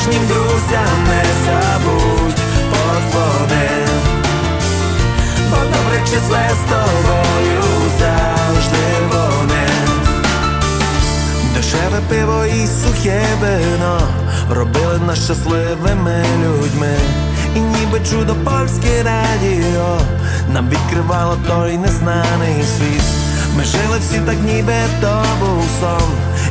Справжнім друзям не забудь подзвони. Бо добре числе з тобою завжди вони. Дешеве пиво і сухе вино робили нас щасливими людьми. І ніби чудо польське радіо нам відкривало той незнаний світ. Ми жили всі так, ніби то був сон,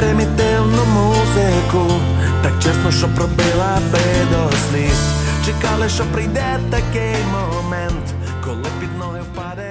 примітивну музику. Так чесно, що пробила би до сліз. Чекали, що прийде такий момент, коли під ноги впаде